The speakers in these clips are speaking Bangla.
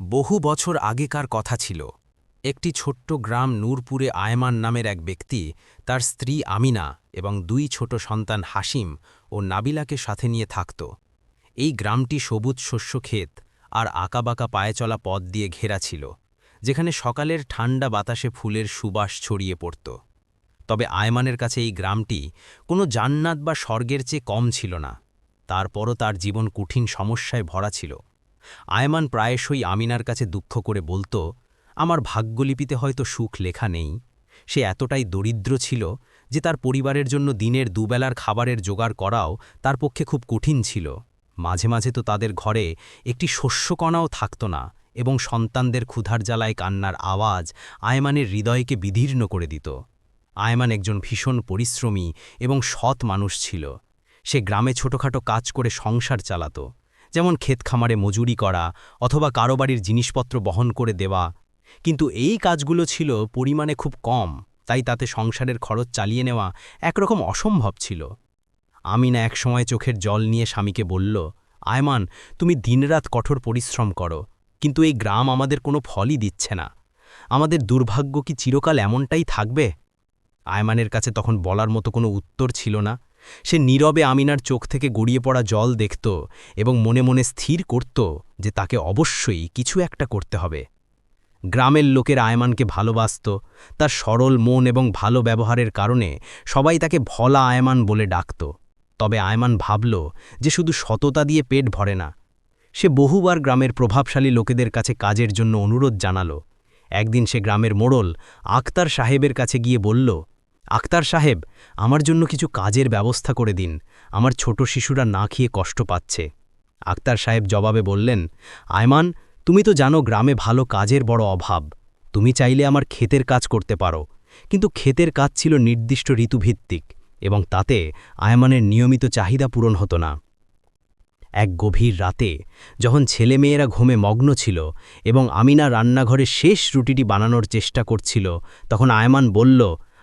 বহু বছর আগেকার কথা ছিল। একটি ছোট্ট গ্রাম নূরপুরে আয়মান নামের এক ব্যক্তি, তার স্ত্রী আমিনা এবং দুই ছোট সন্তান হাসিম ও নাবিলাকে সাথে নিয়ে থাকত। এই গ্রামটি সবুজ শস্য ক্ষেত আর আঁকাবাঁকা পায়ে চলা পথ দিয়ে ঘেরা ছিল, যেখানে সকালের ঠান্ডা বাতাসে ফুলের সুবাস ছড়িয়ে পড়ত। তবে আয়মানের কাছে এই গ্রামটি কোনো জান্নাত বা স্বর্গের চেয়ে কম ছিল না। তারপরও তার জীবন কঠিন সমস্যায় ভরা ছিল। আয়মান প্রায়শই আমিনার কাছে দুঃখ করে বলতো, আমার ভাগ্যলিপিতে হয়তো সুখ লেখা নেই। সে এতটাই দরিদ্র ছিল যে তার পরিবারের জন্য দিনের দুবেলার খাবারের জোগাড় করাও তার পক্ষে খুব কঠিন ছিল। মাঝে মাঝে তো তাদের ঘরে একটি শস্যকণাও থাকত না এবং সন্তানদের ক্ষুধার জ্বালায় কান্নার আওয়াজ আয়মানের হৃদয়কে বিধীর্ণ করে দিত। আয়মান একজন ভীষণ পরিশ্রমী এবং সৎ মানুষ ছিল। সে গ্রামে ছোটখাটো কাজ করে সংসার চালাত। যেমন ক্ষেত খামারে মজুরি করা অথবা কারোবাড়ির জিনিসপত্র বহন করে দেওয়া। কিন্তু এই কাজগুলো ছিল পরিমাণে খুব কম, তাই তাতে সংসারের খরচ চালিয়ে নেওয়া একরকম অসম্ভব ছিল। আমিনা একসময় চোখের জল নিয়ে স্বামীকে বলল, আয়মান, তুমি দিনরাত কঠোর পরিশ্রম করো, কিন্তু এই গ্রাম আমাদের কোনো ফলই দিচ্ছে না। আমাদের দুর্ভাগ্য কি চিরকাল এমনটাই থাকবে? আয়মানের কাছে তখন বলার মতো কোনো উত্তর ছিল না। সে নীরবে আমিনার চোখ থেকে গড়িয়ে পড়া জল দেখত এবং মনে মনে স্থির করত যে তাকে অবশ্যই কিছু একটা করতে হবে। গ্রামের লোকের আয়মানকে ভালোবাসত, তার সরল মন এবং ভালো ব্যবহারের কারণে সবাই তাকে ভলা আয়মান বলে ডাকত। তবে আয়মান ভাবল যে শুধু সততা দিয়ে পেট ভরে না, সে বহুবার গ্রামের প্রভাবশালী লোকেদের কাছে কাজের জন্য অনুরোধ জানাল। একদিন সে গ্রামের মোড়ল আক্তার সাহেবের কাছে গিয়ে বলল আক্তার সাহেব, আমার জন্য কিছু কাজের ব্যবস্থা করে দিন, আমার ছোট শিশুরা না খেয়ে কষ্ট পাচ্ছে। আক্তার সাহেব জবাবে বললেন, আয়মান, তুমি তো জানো গ্রামে ভালো কাজের বড় অভাব, তুমি চাইলে আমার ক্ষেতের কাজ করতে পারো, কিন্তু ক্ষেতের কাজ ছিল নির্দিষ্ট ঋতুভিত্তিক এবং তাতে আয়মানের নিয়মিত চাহিদা পূরণ হতো না। এক গভীর রাতে যখন ছেলেমেয়েরা ঘুমে মগ্ন ছিল এবং আমিনা রান্নাঘরে শেষ রুটিটি বানানোর চেষ্টা করছিল, তখন আয়মান বলল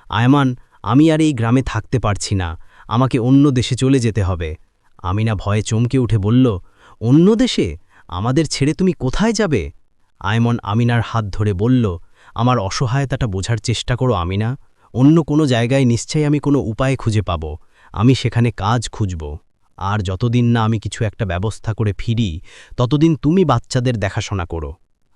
আয়মান, আমি আর এই গ্রামে থাকতে পারছি না। আমাকে অন্য দেশে চলে যেতে হবে। আমিনা ভয়ে চমকে উঠে বলল, অন্য দেশে? আমাদের ছেড়ে তুমি কোথায় যাবে? আয়মন আমিনার হাত ধরে বলল, আমার অসহায়তাটা বোঝার চেষ্টা করো আমিনা। অন্য কোনো জায়গায় নিশ্চয়ই আমি কোনো উপায় খুঁজে পাব। আমি সেখানে কাজ খুঁজব। আর যতদিন না আমি কিছু একটা ব্যবস্থা করে ফিরি, ততদিন তুমি বাচ্চাদের দেখাশোনা করো।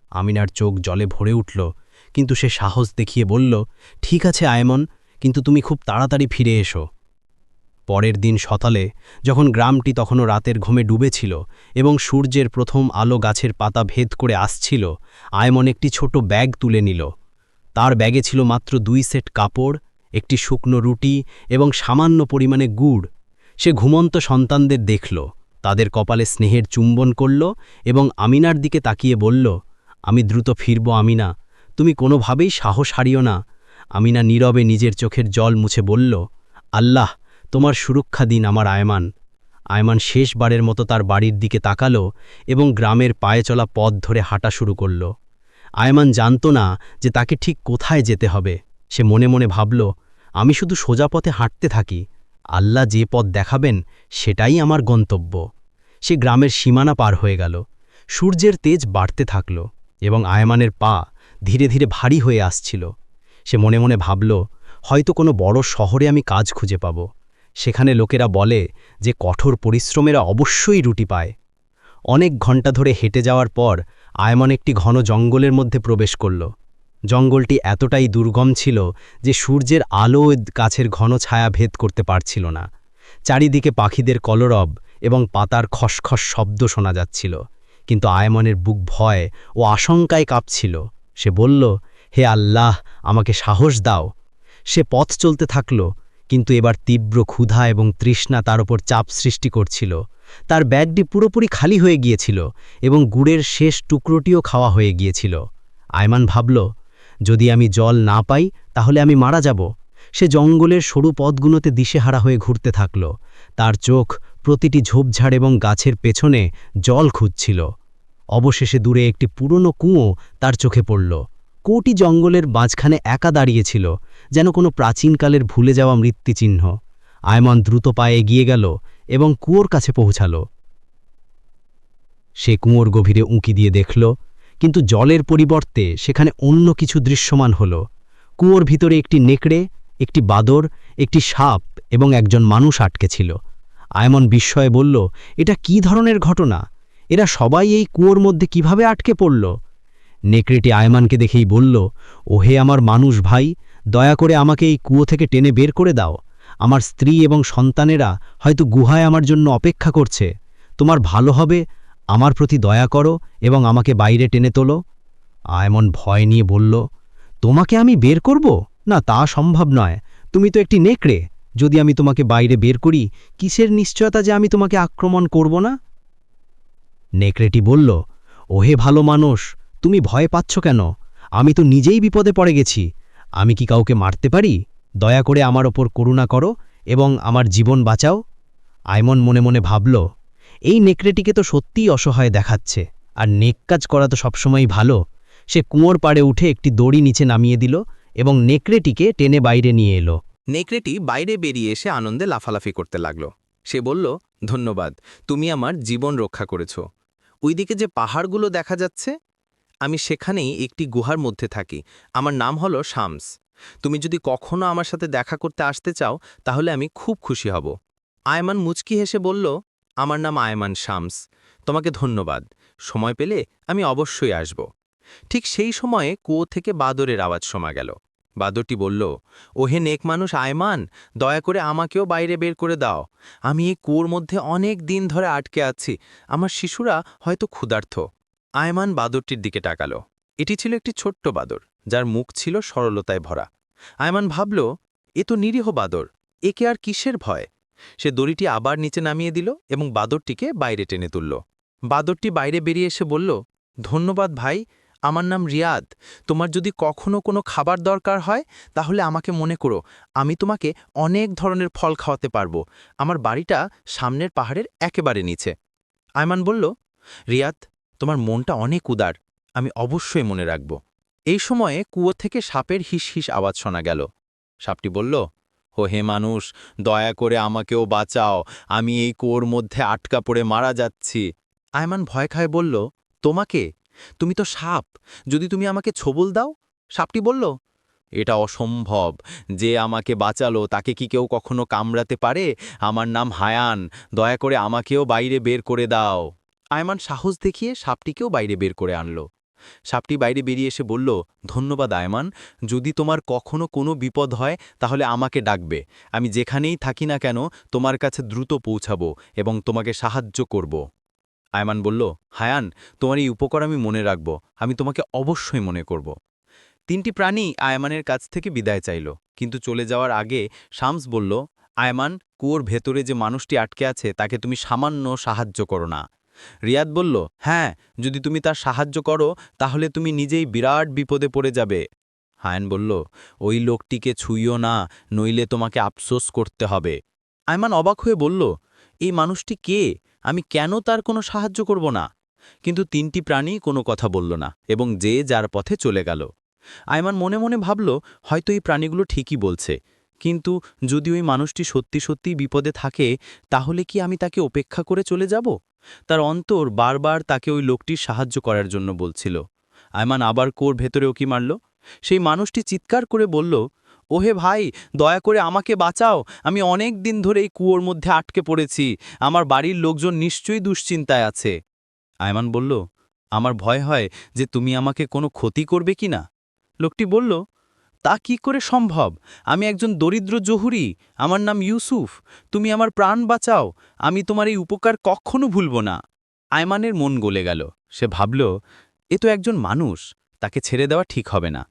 আমিনার চোখ জলে ভরে উঠল। কিন্তু সে সাহস দেখিয়ে বলল, ঠিক আছে, আয়মন, কিন্তু তুমি খুব তাড়াতাড়ি ফিরে এসো। পরের দিন সকালে, যখন গ্রামটি তখনও রাতের ঘুমে ডুবেছিল এবং সূর্যের প্রথম আলো গাছের পাতা ভেদ করে আসছিল, আয়মন একটি ছোট ব্যাগ তুলে নিল। তার ব্যাগে ছিল মাত্র দুই সেট কাপড়, একটি শুকনো রুটি এবং সামান্য পরিমাণে গুড়। সে ঘুমন্ত সন্তানদের দেখল, তাদের কপালে স্নেহের চুম্বন করল এবং আমিনার দিকে তাকিয়ে বলল, আমি দ্রুত ফিরব, আমিনা। তুমি কোনোভাবেই সাহস হারিও না। আমিনা নীরবে নিজের চোখের জল মুছে বলল, আল্লাহ, তোমার সুরক্ষা দিন আমার আয়মান। আয়মান শেষবারের মতো তার বাড়ির দিকে তাকালো এবং গ্রামের পায়ে চলা পথ ধরে হাঁটা শুরু করল। আয়মান জানত না যে তাকে ঠিক কোথায় যেতে হবে। সে মনে মনে ভাবল, আমি শুধু সোজা পথে হাঁটতে থাকি। আল্লাহ যে পথ দেখাবেন, সেটাই আমার গন্তব্য। সে গ্রামের সীমানা পার হয়ে গেল। সূর্যের তেজ বাড়তে থাকল এবং আয়মানের পা ধীরে ধীরে ভারী হয়ে আসছিল। সে মনে মনে ভাবল, হয়তো কোনো বড় শহরে আমি কাজ খুঁজে পাব। সেখানে লোকেরা বলে যে কঠোর পরিশ্রমেরা অবশ্যই রুটি পায়। অনেক ঘণ্টা ধরে হেঁটে যাওয়ার পর আয়মন একটি ঘন জঙ্গলের মধ্যে প্রবেশ করল। জঙ্গলটি এতটাই দুর্গম ছিল যে সূর্যের আলো গাছের ঘন ছায়া ভেদ করতে পারছিল না। চারিদিকে পাখিদের কলরব এবং পাতার খসখস শব্দ শোনা যাচ্ছিল। কিন্তু আয়মনের বুক ভয় ও আশঙ্কায় কাঁপছিল। সে বলল, হে আল্লাহ, আমাকে সাহস দাও। সে পথ চলতে থাকল, কিন্তু এবার তীব্র ক্ষুধা এবং তৃষ্ণা তার ওপর চাপ সৃষ্টি করছিল। তার ব্যাগটি পুরোপুরি খালি হয়ে গিয়েছিল এবং গুড়ের শেষ টুকরোটিও খাওয়া হয়ে গিয়েছিল। আয়মান ভাবল, যদি আমি জল না পাই, তাহলে আমি মারা যাব। সে জঙ্গলের সরু পথগুলোতে দিশেহারা হয়ে ঘুরতে থাকল। তার চোখ প্রতিটি ঝোপঝাড় এবং গাছের পেছনে জল খুঁজছিল। অবশেষে দূরে একটি পুরনো কুঁয়ো তার চোখে পড়ল। কোটি জঙ্গলের মাঝখানে একা দাঁড়িয়েছিল যেন কোনো প্রাচীনকালের ভুলে যাওয়া মৃত্যুচিহ্ন। আয়মন দ্রুত পায়ে এগিয়ে গেল এবং কুয়োর কাছে পৌঁছাল। সে কুঁয়োর গভীরে উঁকি দিয়ে দেখল, কিন্তু জলের পরিবর্তে সেখানে অন্য কিছু দৃশ্যমান হল। কুয়োর ভিতরে একটি নেকড়ে, একটি বাদর, একটি সাপ এবং একজন মানুষ আটকে ছিল। আয়মন বিস্ময়ে বলল, এটা কি ধরনের ঘটনা? এরা সবাই এই কুয়োর মধ্যে কীভাবে আটকে পড়ল? নেকড়েটি আয়মানকে দেখেই বলল, ওহে আমার মানুষ ভাই, দয়া করে আমাকে এই কুয়ো থেকে টেনে বের করে দাও। আমার স্ত্রী এবং সন্তানেরা হয়তো গুহায় আমার জন্য অপেক্ষা করছে। তোমার ভালো হবে, আমার প্রতি দয়া করো এবং আমাকে বাইরে টেনে তোলো। আয়মন ভয় নিয়ে বলল, তোমাকে আমি বের করব? না, তা সম্ভব নয়। তুমি তো একটি নেকড়ে। যদি আমি তোমাকে বাইরে বের করি, কিসের নিশ্চয়তা যে আমি তোমাকে আক্রমণ করব না? নেকড়েটি বলল, ওহে ভালো মানুষ, তুমি ভয় পাচ্ছ কেন? আমি তো নিজেই বিপদে পড়ে গেছি। আমি কি কাউকে মারতে পারি? দয়া করে আমার ওপর করুণা করো এবং আমার জীবন বাঁচাও। আইমন মনে মনে ভাবল, এই নেকড়েটিকে তো সত্যিই অসহায় দেখাচ্ছে, আর নেক কাজ করা তো সবসময়ই ভালো। সে কুঁয়োর পাড়ে উঠে একটি দড়ি নিচে নামিয়ে দিল এবং নেকড়েটিকে টেনে বাইরে নিয়ে এলো। নেকড়েটি বাইরে বেরিয়ে এসে আনন্দে লাফালাফি করতে লাগল। সে বলল, ধন্যবাদ, তুমি আমার জীবন রক্ষা করেছ। ওইদিকে যে পাহাড়গুলো দেখা যাচ্ছে, আমি সেখানেই একটি গুহার মধ্যে থাকি। আমার নাম হলো শামস। তুমি যদি কখনো আমার সাথে দেখা করতে আসতে চাও, তাহলে আমি খুব খুশি হব। আয়মান মুচকি হেসে বলল, আমার নাম আয়মান শামস। তোমাকে ধন্যবাদ। সময় পেলে আমি অবশ্যই আসব। ঠিক সেই সময়ে কুয়ো থেকে বাদরের আওয়াজ শোনা গেল। বাদরটি বলল, ওহে নেক মানুষ আয়মান, দয়া করে আমাকেও বাইরে বের করে দাও। আমি এই কুয়োর মধ্যে অনেক দিন ধরে আটকে আছি, আমার শিশুরা হয়তো ক্ষুধার্থ। আয়মান বাদরটির দিকে টাকালো এটি ছিল একটি ছোট্ট বাদর, যার মুখ ছিল সরলতায় ভরা। আয়মান ভাবল, এ তো নিরীহ বাদর একে আর কিসের ভয়? সে দড়িটি আবার নিচে নামিয়ে দিল এবং বাদরটিকে বাইরে টেনে তুলল। বাদরটি বাইরে বেরিয়ে এসে বলল, ধন্যবাদ ভাই আমার নাম রিয়াদ। তোমার যদি কখনো কোনো খাবার দরকার হয়, তাহলে আমাকে মনে করো, আমি তোমাকে অনেক ধরনের ফল খাওয়াতে পারব। আমার বাড়িটা সামনের পাহাড়ের একেবারে নিচে। আয়মান বলল, রিয়াদ, তোমার মনটা অনেক উদার। আমি অবশ্যই মনে রাখব। এই সময়ে কুয়ো থেকে সাপের হিস হিস আওয়াজ শোনা গেল। সাপটি বলল হো হে মানুষ, দয়া করে আমাকেও বাঁচাও। আমি এই কুয়োর মধ্যে আটকা পড়ে মারা যাচ্ছি। আয়মান ভয় খায় বলল, তোমাকে তুমি তো সাপ। যদি তুমি আমাকে ছবল দাও? সাপটি বলল, এটা অসম্ভব। যে আমাকে বাঁচালো, তাকে কি কেউ কখনো কামড়াতে পারে? আমার নাম হায়ান। দয়া করে আমাকেও বাইরে বের করে দাও। আয়মান সাহস দেখিয়ে সাপটিকেও বাইরে বের করে আনলো। সাপটি বাইরে বেরিয়ে এসে বলল, ধন্যবাদ আয়মান। যদি তোমার কখনো কোনো বিপদ হয়, তাহলে আমাকে ডাকবে। আমি যেখানেই থাকি না কেন, তোমার কাছে দ্রুত পৌঁছাবো এবং তোমাকে সাহায্য করব। আয়মান বলল, হায়ান, তোমার এই উপকার আমি মনে রাখব, আমি তোমাকে অবশ্যই মনে করব। তিনটি প্রাণী আয়মানের কাছ থেকে বিদায় চাইল, কিন্তু চলে যাওয়ার আগে শামস বলল, আয়মান, কুয়োর ভেতরে যে মানুষটি আটকে আছে, তাকে তুমি সামান্য সাহায্য করো না। রিয়াদ বলল হ্যাঁ যদি তুমি তার সাহায্য করো, তাহলে তুমি নিজেই বিরাট বিপদে পড়ে যাবে। হায়ান বলল, ওই লোকটিকে ছুঁইও না, নইলে তোমাকে আফসোস করতে হবে। আয়মান অবাক হয়ে বলল, এই মানুষটি কে? আমি কেন তার কোনো সাহায্য করব না? কিন্তু তিনটি প্রাণী কোনো কথা বলল না, এবং যে যার পথে চলে গেল। আয়মান মনে মনে ভাবল, হয়তো এই প্রাণীগুলো ঠিকই বলছে। কিন্তু যদি ওই মানুষটি সত্যি সত্যি বিপদে থাকে, তাহলে কি আমি তাকে উপেক্ষা করে চলে যাব? তার অন্তর বারবার তাকে ওই লোকটির সাহায্য করার জন্য বলছিল। আয়মান আবার কোর ভেতরে ওকি মারল? সেই মানুষটি চিৎকার করে বলল ওহে ভাই, দয়া করে আমাকে বাঁচাও। আমি অনেক দিন ধরে এই কুয়োর মধ্যে আটকে পড়েছি। আমার বাড়ির লোকজন নিশ্চয়ই দুশ্চিন্তায় আছে। আয়মান বলল, আমার ভয় হয় যে তুমি আমাকে কোনো ক্ষতি করবে কি না? লোকটি বলল, তা কি করে সম্ভব? আমি একজন দরিদ্র জহুরি। আমার নাম ইউসুফ। তুমি আমার প্রাণ বাঁচাও। আমি তোমার এই উপকার কখনো ভুলব না। আয়মানের মন গলে গেল। সে ভাবল, এ তো একজন মানুষ। তাকে ছেড়ে দেওয়া ঠিক হবে না।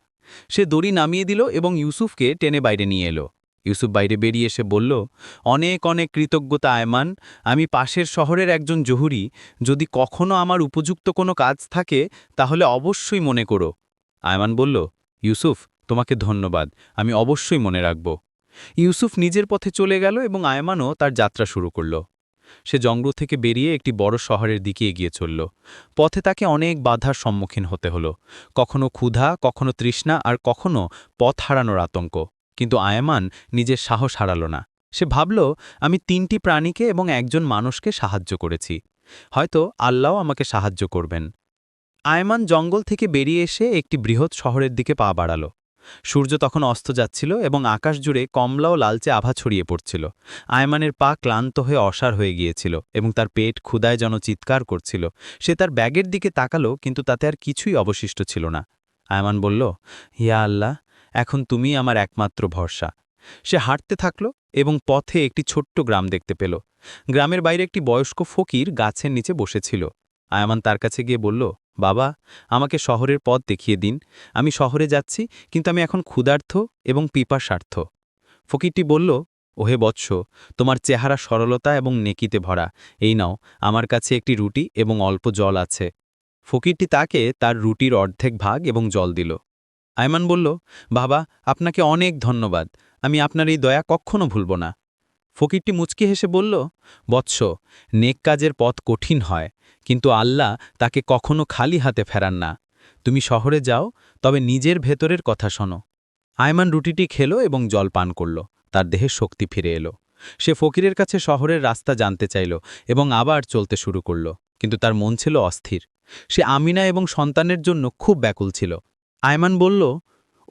সে দড়ি নামিয়ে দিল এবং ইউসুফকে টেনে বাইরে নিয়ে এলো। ইউসুফ বাইরে বেরিয়ে এসে বলল, অনেক অনেক কৃতজ্ঞতা, আয়মান। আমি পাশের শহরের একজন জহুরি। যদি কখনো আমার উপযুক্ত কোনো কাজ থাকে, তাহলে অবশ্যই মনে করো। আয়মান বলল, ইউসুফ, তোমাকে ধন্যবাদ। আমি অবশ্যই মনে রাখব। ইউসুফ নিজের পথে চলে গেল এবং আয়মানও তার যাত্রা শুরু করল। সে জঙ্গল থেকে বেরিয়ে একটি বড় শহরের দিকে এগিয়ে চলল। পথে তাকে অনেক বাধার সম্মুখীন হতে হলো। কখনো ক্ষুধা, কখনো তৃষ্ণা, আর কখনো পথ হারানোর আতঙ্ক। কিন্তু আয়মান নিজের সাহস হারাল না। সে ভাবল, আমি তিনটি প্রাণীকে এবং একজন মানুষকে সাহায্য করেছি। হয়তো আল্লাহ আমাকে সাহায্য করবেন। আয়মান জঙ্গল থেকে বেরিয়ে এসে একটি বৃহৎ শহরের দিকে পা বাড়াল। সূর্য তখন অস্ত যাচ্ছিল এবং আকাশ জুড়ে কমলা ও লালচে আভা ছড়িয়ে পড়ছিল। আয়মানের পা ক্লান্ত হয়ে অসার হয়ে গিয়েছিল এবং তার পেট ক্ষুদায় যেন চিৎকার করছিল। সে তার ব্যাগের দিকে তাকালো, কিন্তু তাতে আর কিছুই অবশিষ্ট ছিল না। আয়মান বলল, ইয়া আল্লাহ, এখন তুমি আমার একমাত্র ভরসা। সে হাঁটতে থাকল এবং পথে একটি ছোট্ট গ্রাম দেখতে পেল। গ্রামের বাইরে একটি বয়স্ক ফকির গাছের নিচে বসেছিল। আয়ামান তার কাছে গিয়ে বলল বাবা, আমাকে শহরের পথ দেখিয়ে দিন। আমি শহরে যাচ্ছি, কিন্তু আমি এখন ক্ষুধার্থ এবং পিপাসার্থ। ফকিরটি বলল, ওহে বৎস, তোমার চেহারা সরলতা এবং নেকিতে ভরা। এই নাও, আমার কাছে একটি রুটি এবং অল্প জল আছে। ফকিরটি তাকে তার রুটির অর্ধেক ভাগ এবং জল দিল। আয়মান বলল, বাবা, আপনাকে অনেক ধন্যবাদ। আমি আপনার এই দয়া কখনো ভুলব না। ফকিরটি মুচকি হেসে বলল, বৎস, নেক কাজের পথ কঠিন হয়, কিন্তু আল্লাহ তাকে কখনো খালি হাতে ফেরান না। তুমি শহরে যাও, তবে নিজের ভেতরের কথা শোনো। আয়মান রুটিটি খেলো এবং জল পান করল। তার দেহে শক্তি ফিরে এলো। সে ফকিরের কাছে শহরের রাস্তা জানতে চাইল এবং আবার চলতে শুরু করল, কিন্তু তার মন ছিল অস্থির। সে আমিনা এবং সন্তানের জন্য খুব ব্যাকুল ছিল। আয়মান বলল,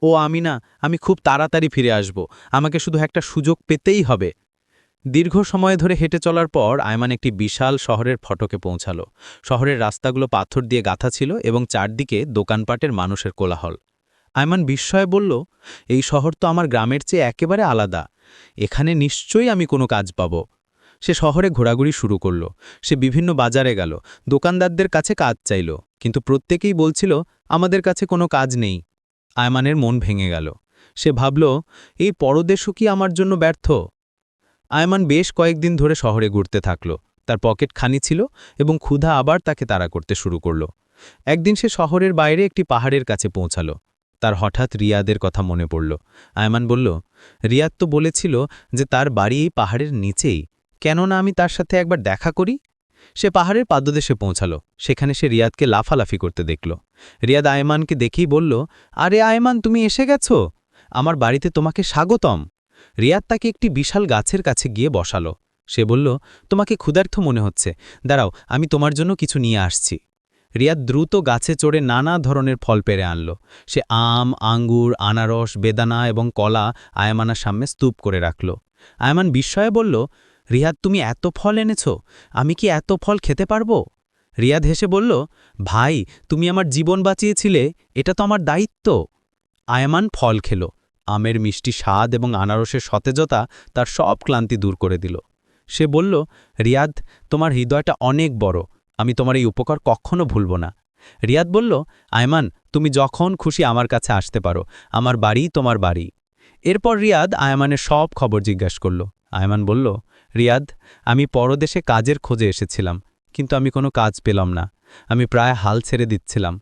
ও আমিনা, আমি খুব তাড়াতাড়ি ফিরে আসব। আমাকে শুধু একটা সুযোগ পেতেই হবে। দীর্ঘ সময় ধরে হেঁটে চলার পর আয়মান একটি বিশাল শহরের ফটকে পৌঁছালো। শহরের রাস্তাগুলো পাথর দিয়ে গাঁথা ছিল এবং চারদিকে দোকানপাটের মানুষের কোলাহল। আয়মান বিস্ময়ে বলল, এই শহর তো আমার গ্রামের চেয়ে একেবারে আলাদা। এখানে নিশ্চয়ই আমি কোনো কাজ পাব। সে শহরে ঘোরাঘুরি শুরু করল। সে বিভিন্ন বাজারে গেল। দোকানদারদের কাছে কাজ চাইল। কিন্তু প্রত্যেকেই বলছিল, আমাদের কাছে কোনো কাজ নেই। আয়মানের মন ভেঙে গেল। সে ভাবল, এই পরদেশও কি আমার জন্য ব্যর্থ? আয়মান বেশ কয়েকদিন ধরে শহরে ঘুরতে থাকল। তার পকেট খানি ছিল এবং ক্ষুধা আবার তাকে তাড়া করতে শুরু করল। একদিন সে শহরের বাইরে একটি পাহাড়ের কাছে পৌঁছাল। তার হঠাৎ রিয়াদের কথা মনে পড়ল। আয়মান বলল, রিয়াদ তো বলেছিল যে তার বাড়ি এই পাহাড়ের নিচেই। কেননা আমি তার সাথে একবার দেখা করি? সে পাহাড়ের পাদদেশে পৌঁছাল। সেখানে সে রিয়াদকে লাফালাফি করতে দেখল। রিয়াদ আয়মানকে দেখেই বলল, আরে আয়মান, তুমি এসে গেছো? আমার বাড়িতে তোমাকে স্বাগতম। রিয়াদ তাকে একটি বিশাল গাছের কাছে গিয়ে বসালো। সে বলল, তোমাকে ক্ষুধার্থ মনে হচ্ছে। দাঁড়াও, আমি তোমার জন্য কিছু নিয়ে আসছি। রিয়াদ দ্রুত গাছে চড়ে নানা ধরনের ফল পেরে আনল। সে আম, আঙ্গুর, আনারস, বেদানা এবং কলা আয়মানার সামনে স্তূপ করে রাখল। আয়মান বিস্ময়ে বলল, রিয়াদ, তুমি এত ফল এনেছ, আমি কি এত ফল খেতে পারব? রিয়াদ হেসে বলল, ভাই, তুমি আমার জীবন বাঁচিয়েছিলে, এটা তো আমার দায়িত্ব। আয়মান ফল খেল। আমের মিষ্টি স্বাদ এবং আনারসের সতেজতা তার সব ক্লান্তি দূর করে দিল। সে বলল, রিয়াদ, তোমার হৃদয়টা অনেক বড়। আমি তোমার এই উপকার কখনো ভুলব না। রিয়াদ বলল, আয়মান, তুমি যখন খুশি আমার কাছে আসতে পারো। আমার বাড়ি তোমার বাড়ি। এরপর রিয়াদ আয়মানের সব খবর জিজ্ঞাস করল। আয়মান বলল, রিয়াদ, আমি পরদেশে কাজের খোঁজে এসেছিলাম, কিন্তু আমি কোনো কাজ পেলাম না। আমি প্রায় হাল ছেড়ে দিচ্ছিলাম।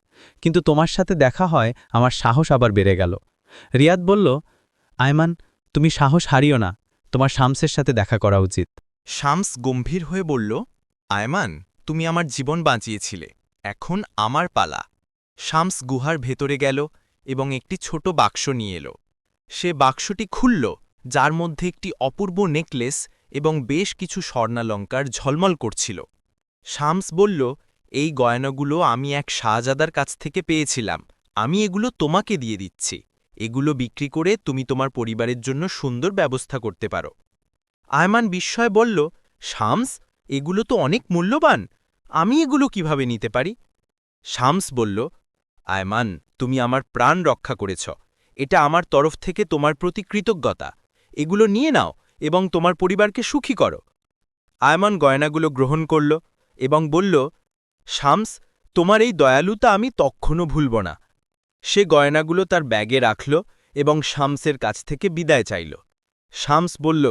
কিন্তু তোমার সাথে দেখা হয়, আমার সাহস আবার বেড়ে গেল। রিয়াদ বলল, আয়মান, তুমি সাহস হারিও না। তোমার শামসের সাথে দেখা করা উচিত। শামস গম্ভীর হয়ে বলল, আয়মান, তুমি আমার জীবন বাঁচিয়েছিলে। এখন আমার পালা। শামস গুহার ভেতরে গেল এবং একটি ছোট বাক্স নিয়ে এলো। সে বাক্সটি খুলল, যার মধ্যে একটি অপূর্ব নেকলেস এবং বেশ কিছু স্বর্ণালঙ্কার ঝলমল করছিল। শামস বলল, এই গয়নাগুলো আমি এক শাহজাদার কাছ থেকে পেয়েছিলাম। আমি এগুলো তোমাকে দিয়ে দিচ্ছি। এগুলো বিক্রি করে তুমি তোমার পরিবারের জন্য সুন্দর ব্যবস্থা করতে পারো। আয়মান বিস্ময় বলল, শামস, এগুলো তো অনেক মূল্যবান। আমি এগুলো কীভাবে নিতে পারি? শামস বলল, আয়মান, তুমি আমার প্রাণ রক্ষা করেছ। এটা আমার তরফ থেকে তোমার প্রতি কৃতজ্ঞতা। এগুলো নিয়ে নাও এবং তোমার পরিবারকে সুখী করো। আয়মান গয়নাগুলো গ্রহণ করল এবং বলল, শামস, তোমার এই দয়ালুতা আমি তক্ষণও ভুলব না। সে গয়নাগুলো তার ব্যাগে রাখল এবং শামসের কাছ থেকে বিদায় চাইল। শামস বলল,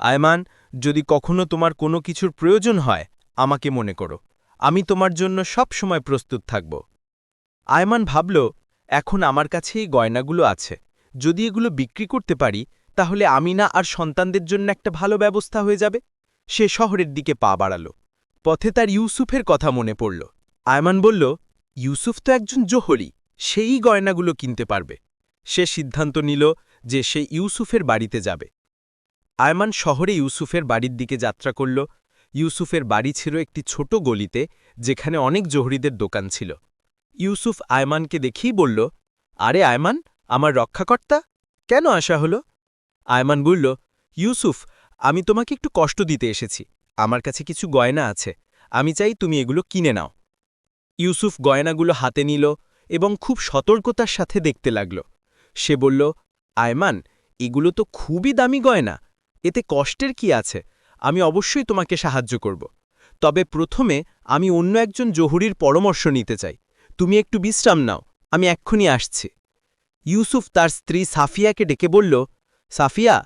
আয়মান, যদি কখনো তোমার কোনো কিছুর প্রয়োজন হয়, আমাকে মনে করো। আমি তোমার জন্য সব সময় প্রস্তুত থাকব। আয়মান ভাবল, এখন আমার কাছে এই গয়নাগুলো আছে। যদি এগুলো বিক্রি করতে পারি, তাহলে আমি না আর সন্তানদের জন্য একটা ভালো ব্যবস্থা হয়ে যাবে। সে শহরের দিকে পা বাড়াল। পথে তার ইউসুফের কথা মনে পড়ল। আয়মান বলল, ইউসুফ তো একজন জোহরি। সেই গয়নাগুলো কিনতে পারবে। সে সিদ্ধান্ত নিল যে সে ইউসুফের বাড়িতে যাবে। আয়মান শহরে ইউসুফের বাড়ির দিকে যাত্রা করল। ইউসুফের বাড়ি ছিল একটি ছোট গলিতে, যেখানে অনেক জহরিদের দোকান ছিল। ইউসুফ আয়মানকে দেখেই বলল, আরে আয়মান, আমার রক্ষাকর্তা? কেন আসা হলো? আয়মান বলল, ইউসুফ, আমি তোমাকে একটু কষ্ট দিতে এসেছি। আমার কাছে কিছু গয়না আছে। আমি চাই তুমি এগুলো কিনে নাও। ইউসুফ গয়নাগুলো হাতে নিল এবং খুব সতর্কতার সাথে দেখতে লাগল। সে বলল, আয়মান, এগুলো তো খুবই দামি গয়না। এতে কষ্টের কি আছে? আমি অবশ্যই তোমাকে সাহায্য করব। তবে প্রথমে আমি অন্য একজন জহুরির পরামর্শ নিতে চাই। তুমি একটু বিশ্রাম নাও। আমি এক্ষুনি আসছি। ইউসুফ তার স্ত্রী সাফিয়াকে ডেকে বলল, সাফিয়া,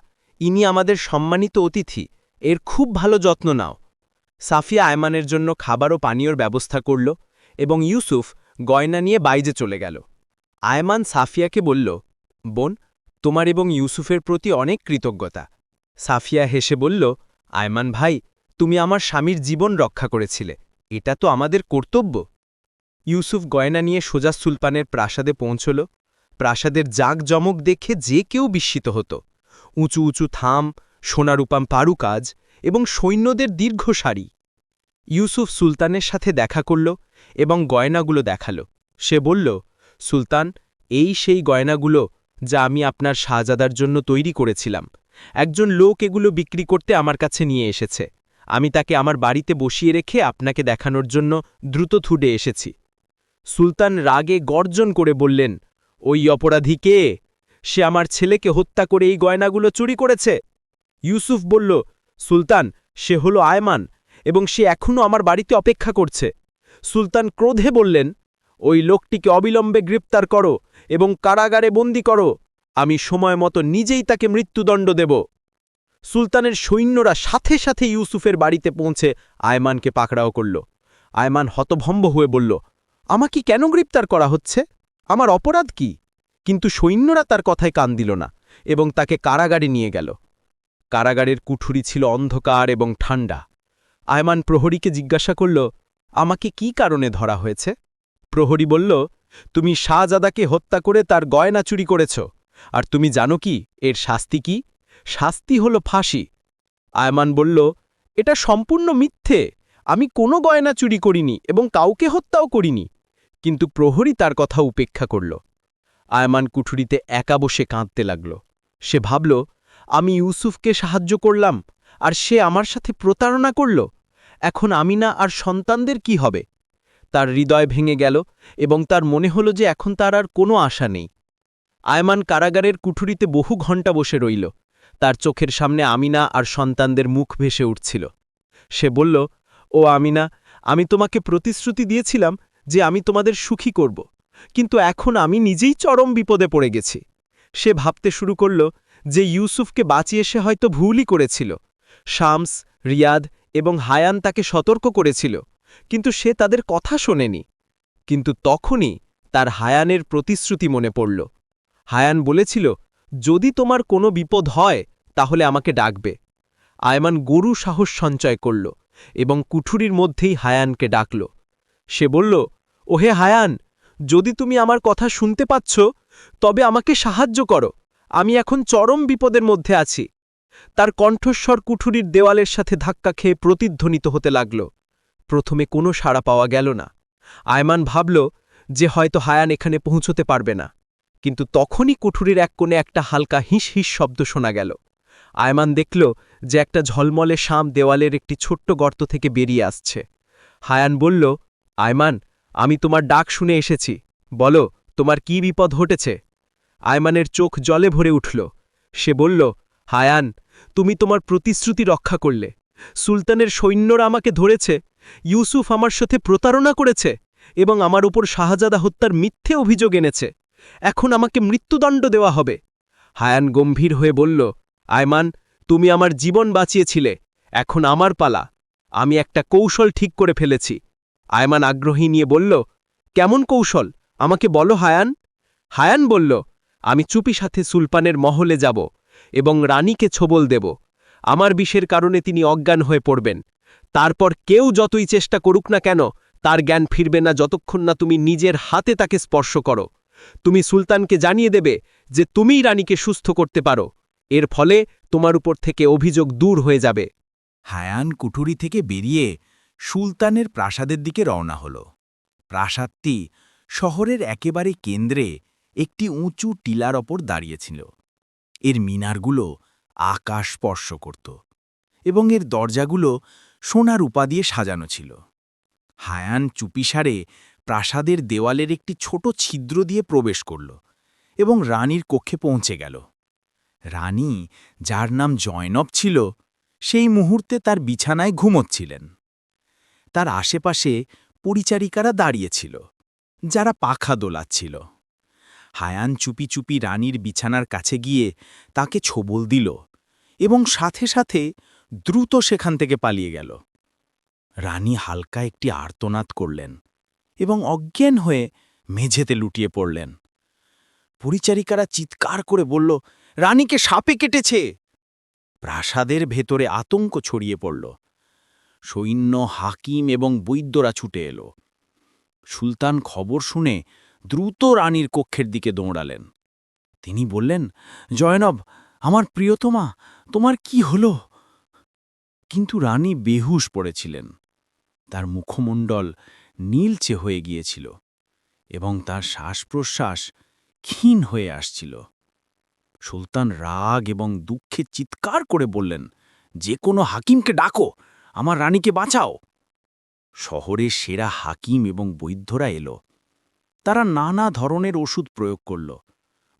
ইনি আমাদের সম্মানিত অতিথি। এর খুব ভালো যত্ন নাও। সাফিয়া আয়মানের জন্য খাবার ও পানীয়র ব্যবস্থা করল এবং ইউসুফ গয়না নিয়ে বাইজে চলে গেল। আয়মান সাফিয়াকে বলল, বোন, তোমার এবং ইউসুফের প্রতি অনেক কৃতজ্ঞতা। সাফিয়া হেসে বলল, আয়মান ভাই, তুমি আমার স্বামীর জীবন রক্ষা করেছিলে। এটা তো আমাদের কর্তব্য। ইউসুফ গয়না নিয়ে সোজা সুলতানের প্রাসাদে পৌঁছল। প্রাসাদের জাঁকজমক দেখে যে কেউ বিস্মিত হতো। উঁচু উঁচু থাম, সোনারূপাম পারুকাজ এবং সৈন্যদের দীর্ঘ সারি ইউসুফ সুলতানের সাথে দেখা করল এবং গয়নাগুলো দেখাল। সে বলল, সুলতান, এই সেই গয়নাগুলো যা আমি আপনার শাহজাদার জন্য তৈরি করেছিলাম। একজন লোক এগুলো বিক্রি করতে আমার কাছে নিয়ে এসেছে। আমি তাকে আমার বাড়িতে বসিয়ে রেখে আপনাকে দেখানোর জন্য দ্রুত থুডে এসেছি। সুলতান রাগে গর্জন করে বললেন, ওই অপরাধী কে? সে আমার ছেলেকে হত্যা করে এই গয়নাগুলো চুরি করেছে? ইউসুফ বলল, সুলতান, সে হলো আয়মান এবং সে এখনও আমার বাড়িতে অপেক্ষা করছে। সুলতান ক্রোধে বললেন, ওই লোকটিকে অবিলম্বে গ্রেপ্তার করো এবং কারাগারে বন্দি করো। আমি সময় মতো নিজেই তাকে মৃত্যুদণ্ড দেব। সুলতানের সৈন্যরা সাথে সাথে ইউসুফের বাড়িতে পৌঁছে আয়মানকে পাকড়াও করল। আয়মান হতভম্ব হয়ে বলল, আমাকে কেন গ্রেপ্তার করা হচ্ছে? আমার অপরাধ কি? কিন্তু সৈন্যরা তার কথায় কান দিল না এবং তাকে কারাগারে নিয়ে গেল। কারাগারের কুঠুরি ছিল অন্ধকার এবং ঠান্ডা আয়মান প্রহরীকে জিজ্ঞাসা করল আমাকে কি কারণে ধরা হয়েছে? প্রহরী বলল, তুমি শাহজাদাকে হত্যা করে তার গয়না চুরি করেছ। আর তুমি জানো কি, এর শাস্তি কি? শাস্তি হল ফাঁসি। আয়মান বলল, এটা সম্পূর্ণ মিথ্যে। আমি কোনো গয়না চুরি করিনি এবং কাউকে হত্যাও করিনি। কিন্তু প্রহরী তার কথা উপেক্ষা করল। আয়মান কুঠুরিতে একা বসে কাঁদতে লাগল। সে ভাবল, আমি ইউসুফকে সাহায্য করলাম, আর সে আমার সাথে প্রতারণা করল। এখন আমিনা আর সন্তানদের কি হবে? তার হৃদয় ভেঙে গেল এবং তার মনে হল যে এখন তার আর কোনো আশা নেই। আয়মান কারাগারের কুঠুরিতে বহু ঘণ্টা বসে রইল। তার চোখের সামনে আমিনা আর সন্তানদের মুখ ভেসে উঠছিল। সে বলল, ও আমিনা, আমি তোমাকে প্রতিশ্রুতি দিয়েছিলাম যে আমি তোমাদের সুখী করব, কিন্তু এখন আমি নিজেই চরম বিপদে পড়ে গেছি। সে ভাবতে শুরু করল যে ইউসুফকে বাঁচিয়ে সে হয়তো ভুলই করেছিল। শামস, রিয়াদ এবং হায়ান তাকে সতর্ক করেছিল, কিন্তু সে তাদের কথা শোনেনি। কিন্তু তখনই তার হায়ানের প্রতিশ্রুতি মনে পড়ল। হায়ান বলেছিল, যদি তোমার কোনো বিপদ হয়, তাহলে আমাকে ডাকবে। আয়মান গরু সাহস সঞ্চয় করল এবং কুঠুরির মধ্যেই হায়ানকে ডাকল। সে বলল, ওহে হায়ান, যদি তুমি আমার কথা শুনতে পাচ্ছ, তবে আমাকে সাহায্য করো। আমি এখন চরম বিপদের মধ্যে আছি। তার কণ্ঠস্বর কুঠুরির দেওয়ালের সাথে ধাক্কা খেয়ে প্রতিধ্বনিত হতে লাগল। প্রথমে কোনো সাড়া পাওয়া গেল না। আয়মান ভাবল যে হয়তো হায়ান এখানে পৌঁছতে পারবে না। কিন্তু তখনই কুঠুরির এক কোণে একটা হালকা হিস হিস শব্দ শোনা গেল। আয়মান দেখল যে একটা ঝলমলে শাম দেওয়ালের একটি ছোট্ট গর্ত থেকে বেরিয়ে আসছে। হায়ান বলল, আয়মান, আমি তোমার ডাক শুনে এসেছি। বলো, তোমার কি বিপদ ঘটেছে? আয়মানের চোখ জলে ভরে উঠল। সে বলল, হায়ান তুমি তোমার প্রতিশ্রুতি রক্ষা করলে। সুলতানের সৈন্যরা আমাকে ধরেছে, ইউসুফ আমার সাথে প্রতারণা করেছে এবং আমার উপর শাহজাদা হত্যার মিথ্যে অভিযোগ এনেছে। এখন আমাকে মৃত্যুদণ্ড দেওয়া হবে। হায়ান গম্ভীর হয়ে বলল, আয়মান, তুমি আমার জীবন বাঁচিয়েছিলে, এখন আমার পালা। আমি একটা কৌশল ঠিক করে ফেলেছি। আয়মান আগ্রহী নিয়ে বলল, কেমন কৌশল? আমাকে বলো হায়ান। হায়ান বলল, আমি চুপি সাথে সুলপানের মহলে যাব। এবং রানীকে ছোবল দেব। আমার বিষের কারণে তিনি অজ্ঞান হয়ে পড়বেন। তারপর কেউ যতই চেষ্টা করুক না কেন, তার জ্ঞান ফিরবে না যতক্ষণ না তুমি নিজের হাতে তাকে স্পর্শ করো। তুমি সুলতানকে জানিয়ে দেবে যে তুমিই রানীকে সুস্থ করতে পারো। এর ফলে তোমার উপর থেকে অভিযোগ দূর হয়ে যাবে। হায়ান কুঠুরি থেকে বেরিয়ে সুলতানের প্রাসাদের দিকে রওনা হল। প্রাসাদটি শহরের একেবারে কেন্দ্রে একটি উঁচু টিলার ওপর দাঁড়িয়েছিল এর মিনারগুলো আকাশ স্পর্শ করত এবং এর দরজাগুলো সোনার উপা দিয়ে সাজানো ছিল। হায়ান চুপিসারে প্রাসাদের দেওয়ালের একটি ছোট ছিদ্র দিয়ে প্রবেশ করল এবং রানীর কক্ষে পৌঁছে গেল। রানী, যার নাম জয়নব ছিল, সেই মুহূর্তে তার বিছানায় ঘুমোচ্ছিলেন। তার আশেপাশে পরিচারিকারা দাঁড়িয়েছিল যারা পাখা দোলাচ্ছিল। হায়ান চুপি চুপি রানীর বিছানার কাছে গিয়ে তাকে ছোবল দিল এবং সাথে সাথে দ্রুত সেখান থেকে পালিয়ে গেল। রানী হালকা একটি আর্তনাদ করলেন এবং অজ্ঞান হয়ে মেঝেতে লুটিয়ে পড়লেন। পরিচারিকারা চিৎকার করে বলল, রানীকে সাপে কেটেছে! প্রাসাদের ভেতরে আতঙ্ক ছড়িয়ে পড়ল। সৈন্য, হাকিম এবং বৈদ্যরা ছুটে এলো। সুলতান খবর শুনে দ্রুত রানীর কক্ষের দিকে দৌড়ালেন। তিনি বললেন, জয়নব, আমার প্রিয়তমা, তোমার কি হল? কিন্তু রানী বেহুশ পড়েছিলেন। তার মুখমণ্ডল নীলচে হয়ে গিয়েছিল এবং তার শ্বাস প্রশ্বাস ক্ষীণ হয়ে আসছিল। সুলতান রাগ এবং দুঃখে চিৎকার করে বললেন, যে কোনো হাকিমকে ডাকো, আমার রানীকে বাঁচাও। শহরের সেরা হাকিম এবং বৈদ্যরা এলো। তারা নানা ধরনের ওষুধ প্রয়োগ করল।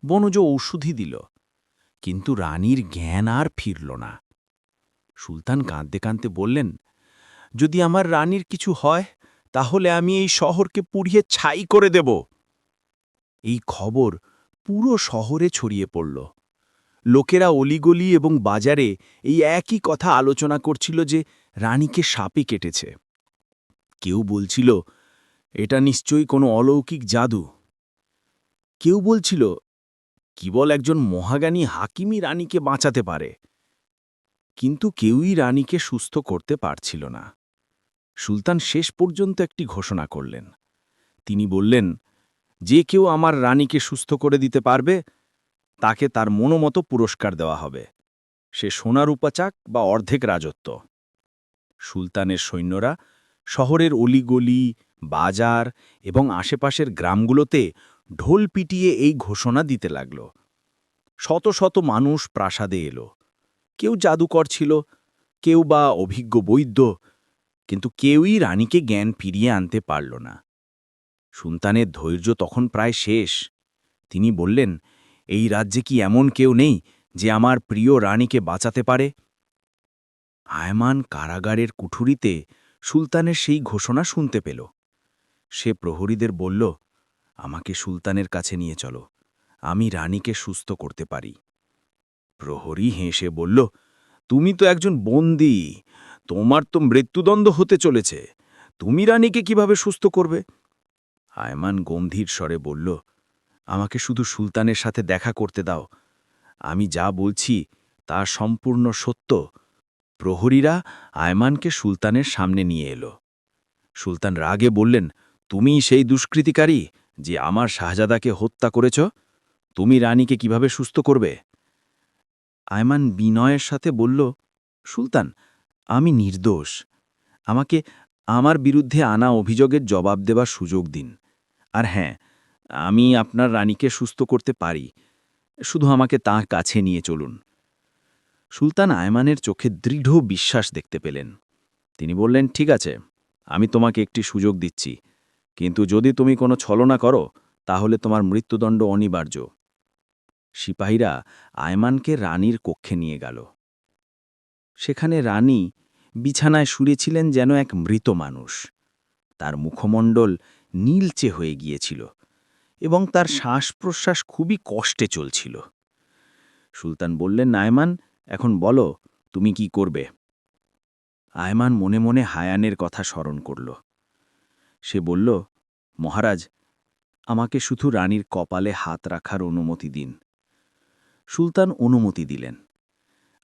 বনজ ঔষধি দিল। কিন্তু রানীর জ্ঞান আর ফিরল না। সুলতান কাঁদতে কাঁদতে বললেন, যদি আমার রানীর কিছু হয়, তাহলে আমি এই শহরকে পুড়িয়ে ছাই করে দেব। এই খবর পুরো শহরে ছড়িয়ে পড়ল। লোকেরা অলিগলি এবং বাজারে এই একই কথা আলোচনা করছিল যে রানীকে সাপে কেটেছে। কেউ বলছিল এটা নিশ্চয়ই কোনো অলৌকিক জাদু। কেউ বলছিল, কেবল একজন মহাগানী হাকিমই রানীকে বাঁচাতে পারে। কিন্তু কেউই রানীকে সুস্থ করতে পারছিল না। সুলতান শেষ পর্যন্ত একটি ঘোষণা করলেন। তিনি বললেন, যে কেউ আমার রানীকে সুস্থ করে দিতে পারবে, তাকে তার মনোমতো পুরস্কার দেওয়া হবে। সে সোনার উপাচাক বা অর্ধেক রাজত্ব। সুলতানের সৈন্যরা শহরের অলিগলি বাজার এবং আশেপাশের গ্রামগুলোতে ঢোল পিটিয়ে এই ঘোষণা দিতে লাগল। শত শত মানুষ প্রাসাদে এলো। কেউ জাদুকর ছিল, কেউ বা অভিজ্ঞ বৈদ্য, কিন্তু কেউই রানীকে জ্ঞান ফিরিয়ে আনতে পারল না। সুলতানের ধৈর্য তখন প্রায় শেষ। তিনি বললেন, এই রাজ্যে কি এমন কেউ নেই যে আমার প্রিয় রানীকে বাঁচাতে পারে? আয়মান কারাগারের কুঠুরিতে সুলতানের সেই ঘোষণা শুনতে পেল। সে প্রহরীদের বলল, আমাকে সুলতানের কাছে নিয়ে চলো, আমি রানীকে সুস্থ করতে পারি। প্রহরী হেসে বলল, তুমি তো একজন বন্দী, তোমার তো মৃত্যুদণ্ড হতে চলেছে, তুমি রানীকে কীভাবে সুস্থ করবে? আয়মান গম্ভীর স্বরে বলল, আমাকে শুধু সুলতানের সাথে দেখা করতে দাও, আমি যা বলছি তা সম্পূর্ণ সত্য। প্রহরীরা আয়মানকে সুলতানের সামনে নিয়ে এলো। সুলতান রাগে বললেন তুমি সেই দুষ্কৃতিকারী যে আমার শাহজাদাকে হত্যা করেছ? তুমি রানীকে কীভাবে সুস্থ করবে? আয়মান বিনয়ের সাথে বলল, সুলতান, আমি নির্দোষ। আমাকে আমার বিরুদ্ধে আনা অভিযোগের জবাব দেবার সুযোগ দিন। আর হ্যাঁ আমি আপনার রানীকে সুস্থ করতে পারি। শুধু আমাকে তাঁর কাছে নিয়ে চলুন। সুলতান আয়মানের চোখে দৃঢ় বিশ্বাস দেখতে পেলেন। তিনি বললেন, ঠিক আছে, আমি তোমাকে একটি সুযোগ দিচ্ছি। কিন্তু যদি তুমি কোনো ছলনা করো, তাহলে তোমার মৃত্যুদণ্ড অনিবার্য। সিপাহীরা আয়মানকে রানীর কক্ষে নিয়ে গেল। সেখানে রানী বিছানায় শুয়েছিলেন যেন এক মৃত মানুষ। তার মুখমণ্ডল নীলচে হয়ে গিয়েছিল এবং তার শ্বাস প্রশ্বাস খুবই কষ্টে চলছিল। সুলতান বললেন, আয়মান, এখন বলো, তুমি কি করবে? আয়মান মনে মনে হায়ানের কথা স্মরণ করল। সে বলল, মহারাজ, আমাকে শুধু রানীর কপালে হাত রাখার অনুমতি দিন। সুলতান অনুমতি দিলেন।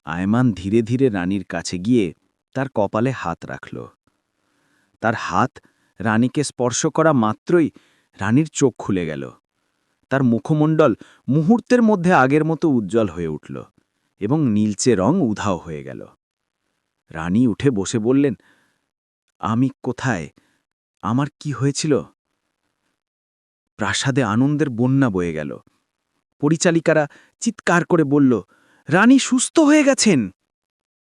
আয়মান ধীরে ধীরে রানীর কাছে গিয়ে তার কপালে হাত রাখল। তার হাত রানীকে স্পর্শ করা মাত্রই রানীর চোখ খুলে গেল। তার মুখমণ্ডল মুহূর্তের মধ্যে আগের মতো উজ্জ্বল হয়ে উঠল এবং নীলচে রং উধাও হয়ে গেল। রানী উঠে বসে বললেন, আমি কোথায়? আমার কি হয়েছিল? প্রাসাদে আনন্দের বন্যা বয়ে গেল। পরিচালিকারা চিৎকার করে বলল, রানী সুস্থ হয়ে গেছেন!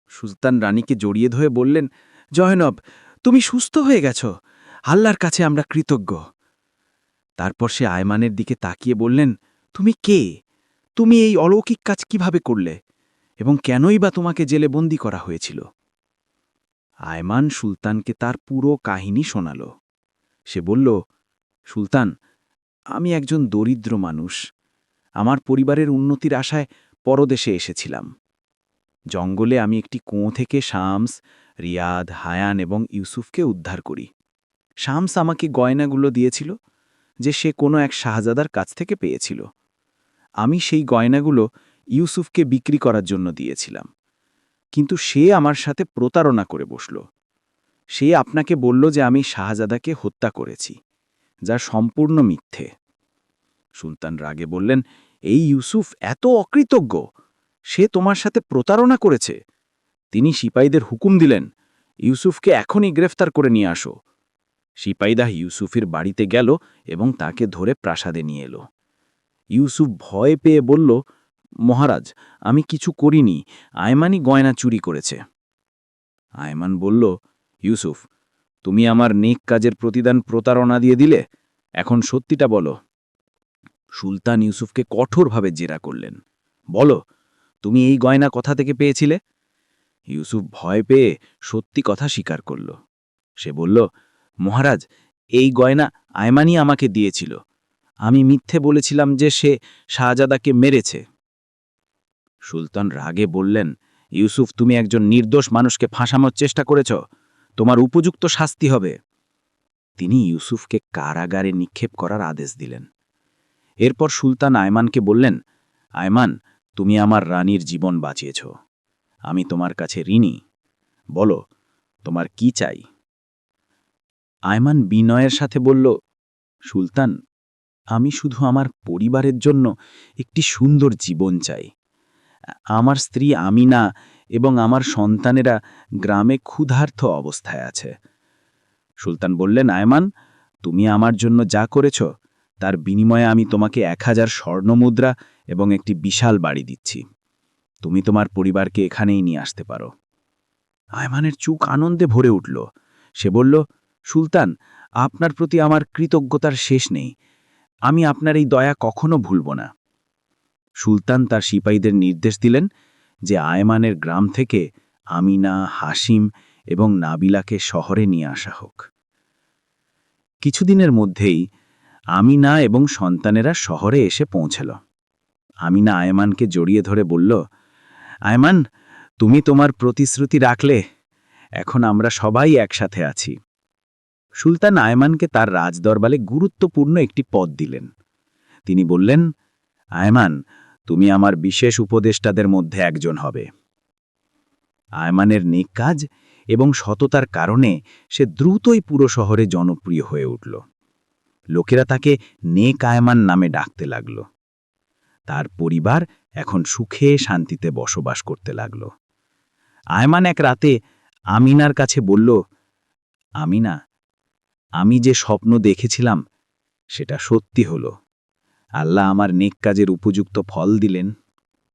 সুলতান রানীকে জড়িয়ে ধরে বললেন, জয়নব, তুমি সুস্থ হয়ে গেছ। আল্লাহর কাছে আমরা কৃতজ্ঞ। তারপর সে আয়মানের দিকে তাকিয়ে বললেন, তুমি কে? তুমি এই অলৌকিক কাজ কীভাবে করলে? এবং কেনই বা তোমাকে জেলে বন্দি করা হয়েছিল? আয়মান সুলতানকে তার পুরো কাহিনী শোনাল। সে বলল, সুলতান, আমি একজন দরিদ্র মানুষ। আমার পরিবারের উন্নতির আশায় পরদেশে এসেছিলাম। জঙ্গলে আমি একটি কুঁয়ো থেকে শামস, রিয়াদ, হায়ান এবং ইউসুফকে উদ্ধার করি। শামস আমাকে গয়নাগুলো দিয়েছিল, যে সে কোনো এক শাহজাদার কাছ থেকে পেয়েছিল। আমি সেই গয়নাগুলো ইউসুফকে বিক্রি করার জন্য দিয়েছিলাম। কিন্তু সে আমার সাথে প্রতারণা করে বসল। সে আপনাকে বলল যে আমি শাহজাদাকে হত্যা করেছি, যা সম্পূর্ণ মিথ্যে। সুলতান রাগে বললেন, এই ইউসুফ এত অকৃতজ্ঞ, সে তোমার সাথে প্রতারণা করেছে? তিনি সিপাইদের হুকুম দিলেন, ইউসুফকে এখনই গ্রেফতার করে নিয়ে আসো। সিপাইদা ইউসুফের বাড়িতে গেল এবং তাকে ধরে প্রাসাদে নিয়ে এলো। ইউসুফ ভয় পেয়ে বলল, মহারাজ, আমি কিছু করিনি আয়মানই গয়না চুরি করেছে। আয়মান বলল ইউসুফ, তুমি আমার নেক কাজের প্রতিদান প্রতারণা দিয়ে দিলে, এখন সত্যিটা বলো। সুলতান ইউসুফকে কঠোরভাবে জেরা করলেন। বলো, তুমি এই গয়না কথা থেকে পেয়েছিলে? ইউসুফ ভয় পেয়ে সত্যি কথা স্বীকার করল। সে বলল, মহারাজ, এই গয়না আয়মানি আমাকে দিয়েছিল। আমি মিথ্যে বলেছিলাম যে সে শাহজাদাকে মেরেছে। সুলতান রাগে বললেন, ইউসুফ, তুমি একজন নির্দোষ মানুষকে ফাঁসানোর চেষ্টা করেছ? তোমার উপযুক্ত শাস্তি হবে। তিনি ইউসুফকে কারাগারে নিক্ষেপ করার আদেশ দিলেন। এরপর সুলতান আয়মানকে বললেন, আয়মান, তুমি আমার রানীর জীবন বাঁচিয়েছ। আমি তোমার কাছে ঋণী। বলো, তোমার কি চাই? আয়মান বিনয়ের সাথে বলল, সুলতান, আমি শুধু আমার পরিবারের জন্য একটি সুন্দর জীবন চাই। আমার স্ত্রী আমিনা এবং আমার সন্তানেরা গ্রামে ক্ষুধার্থ অবস্থায় আছে। সুলতান বললেন, আয়মান, তুমি আমার জন্য যা করেছ, তার বিনিময়ে আমি তোমাকে এক হাজার স্বর্ণমুদ্রা এবং একটি বিশাল বাড়ি দিচ্ছি। তুমি তোমার পরিবারকে এখানেই নিয়ে আসতে পারো। আয়মানের চুক আনন্দে ভরে উঠল। সে বলল, সুলতান, আপনার প্রতি আমার কৃতজ্ঞতার শেষ নেই। আমি আপনার এই দয়া কখনো ভুলব না। সুলতান তার সিপাহীদের নির্দেশ দিলেন যে আয়মানের গ্রাম থেকে আমিনা হাসিম এবং নাবিলাকে শহরে নিয়ে আসা হোক। কিছুদিনের মধ্যেই আমিনা এবং সন্তানেরা শহরে এসে পৌঁছল। আমিনা আয়মানকে জড়িয়ে ধরে বলল, আয়মান, তুমি তোমার প্রতিশ্রুতি রাখলে, এখন আমরা সবাই একসাথে আছি। সুলতান আয়মানকে তার রাজদরবারে গুরুত্বপূর্ণ একটি পদ দিলেন। তিনি বললেন, আয়মান তুমি আমার বিশেষ উপদেষ্টাদের মধ্যে একজন হবে। আয়মানের নেক কাজ এবং সততার কারণে সে দ্রুতই পুরো শহরে জনপ্রিয় হয়ে উঠল। লোকেরা তাকে নেক আয়মান নামে ডাকতে লাগল। তার পরিবার এখন সুখে শান্তিতে বসবাস করতে লাগল। আয়মান এক রাতে আমিনার কাছে বলল, আমিনা, আমি যে স্বপ্ন দেখেছিলাম, সেটা সত্যি হলো। আল্লাহ আমার নেক কাজের উপযুক্ত ফল দিলেন।